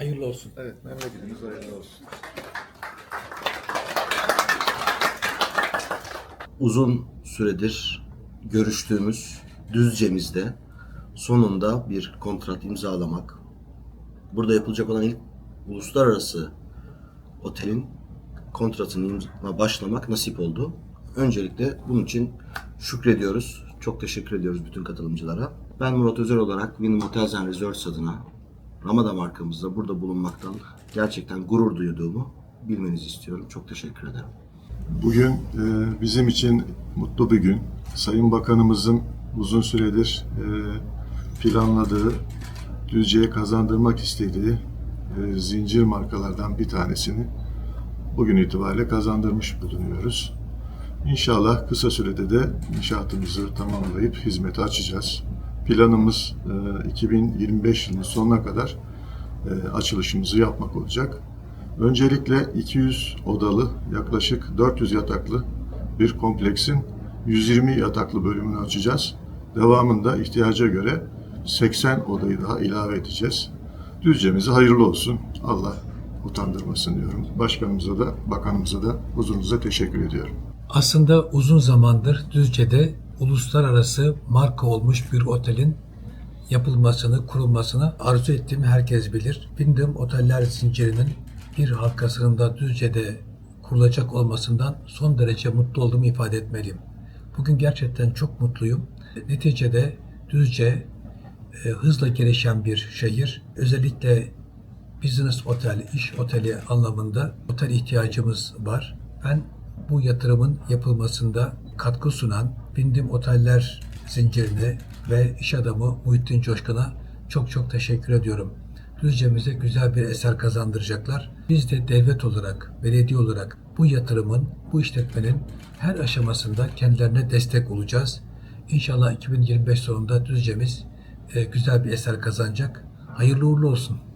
Hayırlı olsun. Evet, memleketimiz hayırlı olsun. uzun süredir görüştüğümüz Düzce'mizde sonunda bir kontrat imzalamak, burada yapılacak olan ilk uluslararası otelin kontratını imza- başlamak nasip oldu. Öncelikle bunun için şükrediyoruz. Çok teşekkür ediyoruz bütün katılımcılara. Ben Murat Özel olarak Wyndham Hotels and Resorts adına Ramada markamızda burada bulunmaktan gerçekten gurur duyduğumu bilmenizi istiyorum. Çok teşekkür ederim. Bugün e, bizim için mutlu bir gün. Sayın Bakanımızın uzun süredir e, planladığı, Düzce'ye kazandırmak istediği e, zincir markalardan bir tanesini bugün itibariyle kazandırmış bulunuyoruz. İnşallah kısa sürede de inşaatımızı tamamlayıp hizmete açacağız. Planımız e, 2025 yılının sonuna kadar e, açılışımızı yapmak olacak. Öncelikle 200 odalı, yaklaşık 400 yataklı bir kompleksin 120 yataklı bölümünü açacağız. Devamında ihtiyaca göre 80 odayı daha ilave edeceğiz. Düzcemize hayırlı olsun. Allah utandırmasın diyorum. Başkanımıza da, bakanımıza da huzurunuza teşekkür ediyorum. Aslında uzun zamandır Düzce'de uluslararası marka olmuş bir otelin yapılmasını, kurulmasını arzu ettiğimi herkes bilir. Wyndham Oteller zincirinin bir halkasının da Düzce'de kurulacak olmasından son derece mutlu olduğumu ifade etmeliyim. Bugün gerçekten çok mutluyum. Neticede Düzce e, hızla gelişen bir şehir. Özellikle business otel, iş oteli anlamında otel ihtiyacımız var. Ben bu yatırımın yapılmasında katkı sunan Bindim Oteller zincirine ve iş adamı Muhittin Coşkun'a çok çok teşekkür ediyorum. Düzce'mize güzel bir eser kazandıracaklar. Biz de devlet olarak, belediye olarak bu yatırımın, bu işletmenin her aşamasında kendilerine destek olacağız. İnşallah 2025 sonunda Düzce'miz e, güzel bir eser kazanacak. Hayırlı uğurlu olsun.